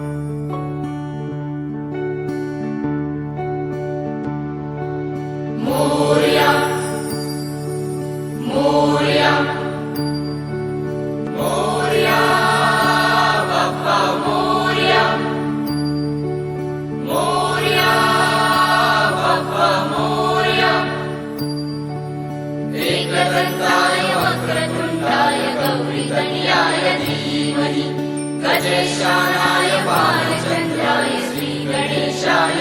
Música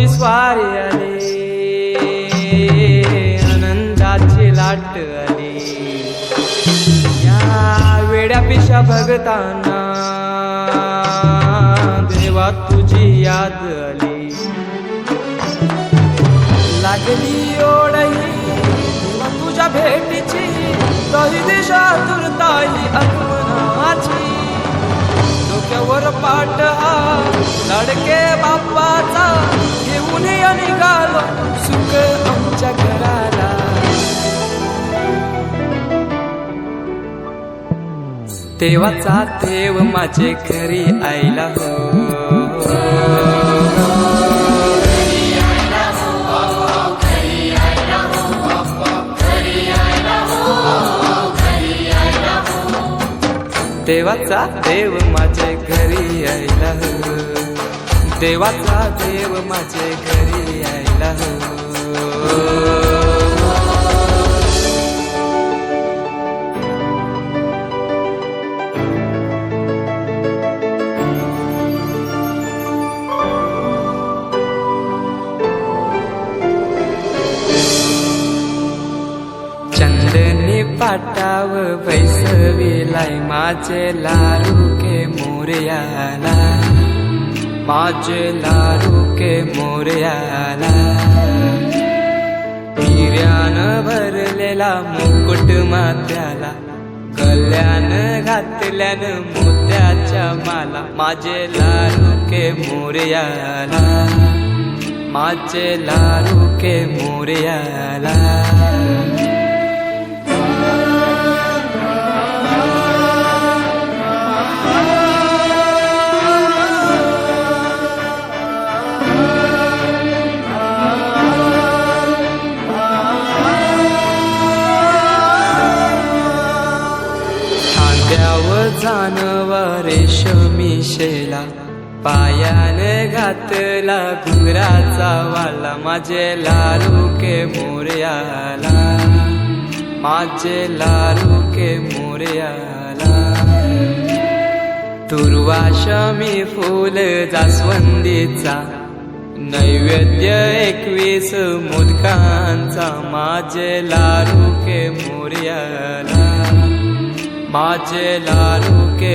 तुझी स्वारी आली आनंदाची लाट आली या वेड्या पिशा भगताना देवा तुझी याद आली लागली ओढही तुझ्या भेटीची दही दिशा तुरताई आगमनाची डोक्यावर पाठ हा. लाडके बाप्पाचा घेऊन या निघालो सुख आमच्या घराला. देवाचा देव माझे घरी आईला हो. देवाचा देव माझे घरी यायला हो. देवाचा देव माझे घरी यायला हो. पाटाव बैसविलाय माझे लारू के मोर्याला. माझे लारू के मोर्याला. हिऱ्यान भरलेला मुकुट मात्याला कल्याण घातल्यान मोत्याच्या माला. माझे लारू के मोर्याला. माझे लारू के मोर्याला. जानवा रेशमी शेला पायाने घातला घुंगराचा वाला. माझे लालू के मोर्याला. माझे लालू के मोरयाला. दुर्वाशमी फूल जास्वंदीचा. नैवेद्य एकवीस मुदकांचा. माझे लारू के मोर्याला. माझे लारू के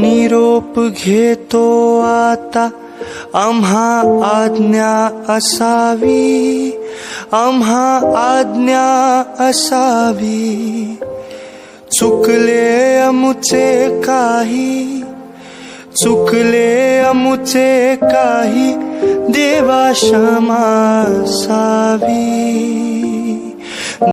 निरोप घेतो आता. आम्हा आज्ञा असावी. आम्हा आज्ञा असावी. चुकले अमुचे काही. चुकले अमुचे काही. देवा क्षमा सावी